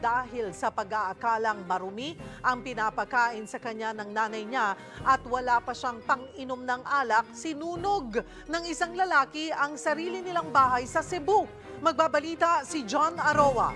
dahil sa pag-aakalang marumi ang pinapakain sa kanya ng nanay niya at wala pa siyang pang-inom ng alak, sinunog ng isang lalaki ang sarili nilang bahay sa Cebu. Magbabalita si John Aroa.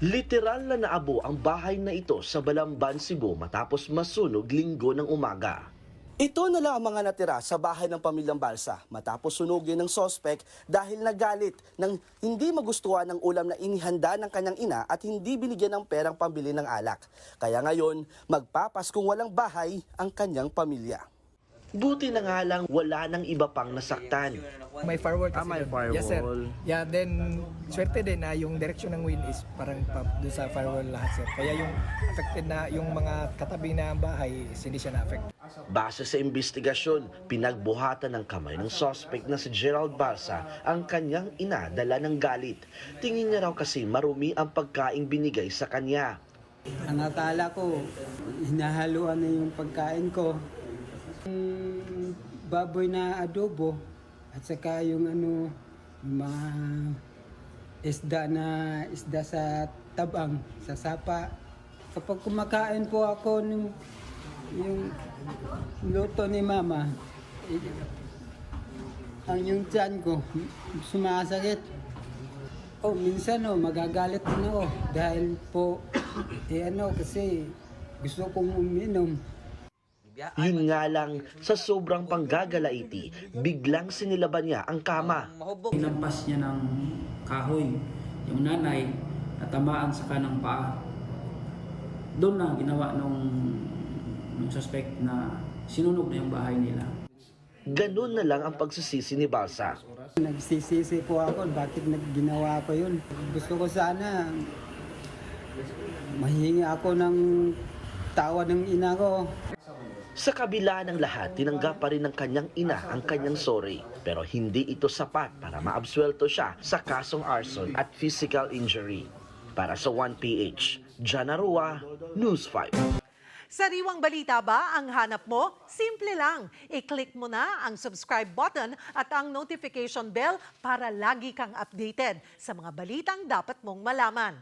Literal na naabo ang bahay na ito sa Balamban, Cebu matapos masunog linggo ng umaga. Ito na lang ang mga natira sa bahay ng pamilyang Balsa matapos sunugin ng sospek dahil nagalit nang hindi magustuhan ng ulam na inihanda ng kanyang ina at hindi binigyan ng perang pambili ng alak. Kaya ngayon, magpapaskong walang bahay ang kanyang pamilya. Buti na nga lang wala nang iba pang nasaktan. May firewall kasi. Ah, may doon. Yes, sir. firewall. Yeah, then, swerte din na yung direction ng wind is parang pa, doon sa firewall lahat, sir. Kaya yung affected na, yung mga katabi na bahay, hindi siya na-affect. Base sa investigasyon, pinagbuhatan ng kamay ng suspect na si Gerald Barsa ang kanyang ina dala ng galit. Tingin niya raw kasi marumi ang pagkaing binigay sa kanya. Ang akala ko, hinahaluan na yung pagkain ko. Baboy na adobo at saka yung ano, yung mga isda na isda sa tabang, sa sapa. Kapag kumakain po ako ng yung luto ni mama, ang yung tiyan ko sumasakit. Oh, minsan oh, magagalit din ako dahil po, eh ano, kasi gusto kong uminom. Yun nga lang, sa sobrang panggagalaiti, biglang sinilaban niya ang kama. Hinampas niya ng kahoy yung nanay natamaan sa kanang paa. Doon na ginawa nung, nung suspect na sinunog na yung bahay nila. Ganun na lang ang pagsisisi ni Barsa. Nagsisisi po ako, bakit nagginawa ko yun? Gusto ko sana mahingi ako ng tawa ng ina ko. Sa kabila ng lahat, tinanggap pa rin ng kanyang ina ang kanyang sorry. Pero hindi ito sapat para maabsuelto siya sa kasong arson at physical injury. Para sa 1PH, Jana Rua, News 5. Sariwang balita ba ang hanap mo? Simple lang. I-click mo na ang subscribe button at ang notification bell para lagi kang updated sa mga balitang dapat mong malaman.